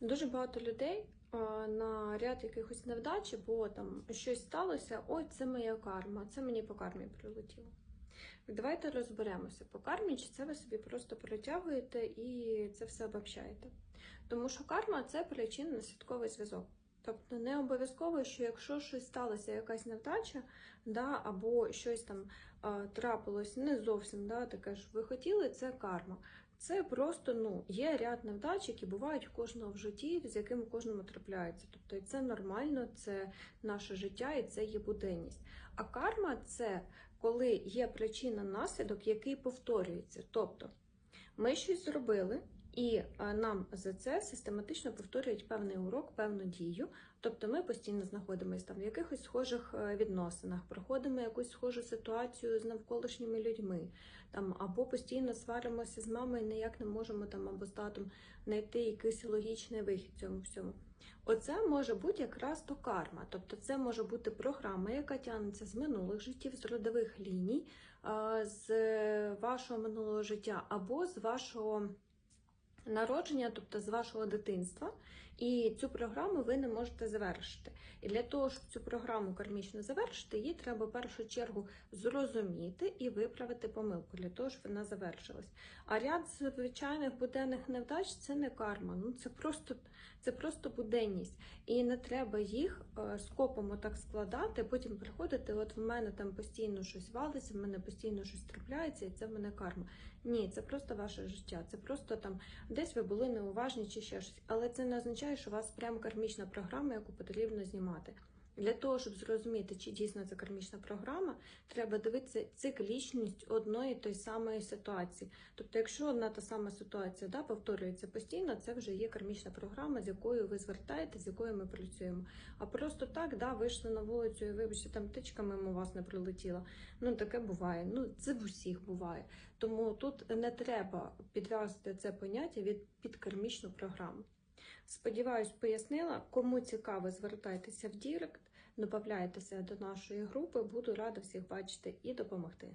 Дуже багато людей на ряд якихось невдач, бо там щось сталося, ой, це моя карма, це мені по кармі прилетіло. Давайте розберемося по кармі, чи це ви собі просто перетягуєте і це все обобщаєте. Тому що карма це причинно-наслідковий зв'язок. Тобто не обов'язково, що якщо щось сталося, якась невдача, да, або щось там трапилось не зовсім да, таке ж ви хотіли, це карма. Це просто ну, є ряд невдач, які бувають у кожного в житті, з яким у кожному трапляється. Тобто це нормально, це наше життя і це є буденність. А карма це коли є причина наслідок, який повторюється. Тобто ми щось зробили, і е, нам за це систематично повторюють певний урок, певну дію. Тобто ми постійно знаходимося там в якихось схожих е, відносинах, проходимо якусь схожу ситуацію з навколишніми людьми, там або постійно сваримося з мамою, ніяк не можемо там або з татом знайти якийсь логічний вихід цьому всьому. Оце може бути якраз то карма, тобто це може бути програма, яка тягнеться з минулих життів, з родових ліній, е, з вашого минулого життя або з вашого народження, тобто з вашого дитинства, і цю програму ви не можете завершити. І для того, щоб цю програму кармічно завершити, її треба в першу чергу зрозуміти і виправити помилку для того, щоб вона завершилась. А ряд звичайних буденних невдач це не карма, ну це просто це просто буденність. І не треба їх е, скопом так складати, потім приходити, от в мене там постійно щось валиться, в мене постійно щось трапляється, і це в мене карма. Ні, це просто ваше життя. Це просто там десь ви були неуважні чи ще щось. Але це не означає, що у вас прям кармічна програма, яку потрібно знімати. Для того, щоб зрозуміти, чи дійсно це кармічна програма, треба дивитися циклічність одної той самої ситуації. Тобто, якщо одна та сама ситуація да, повторюється постійно, це вже є кармічна програма, з якою ви звертаєтесь, з якою ми працюємо. А просто так, да, вийшли на вулицю і вибачте, там тичка мимо вас не прилетіла. Ну таке буває. Ну це в усіх буває. Тому тут не треба підв'язати це поняття від під кармічну програму. Сподіваюсь, пояснила. Кому цікаво, звертайтеся в Дірект, додавайтеся до нашої групи. Буду рада всіх бачити і допомогти.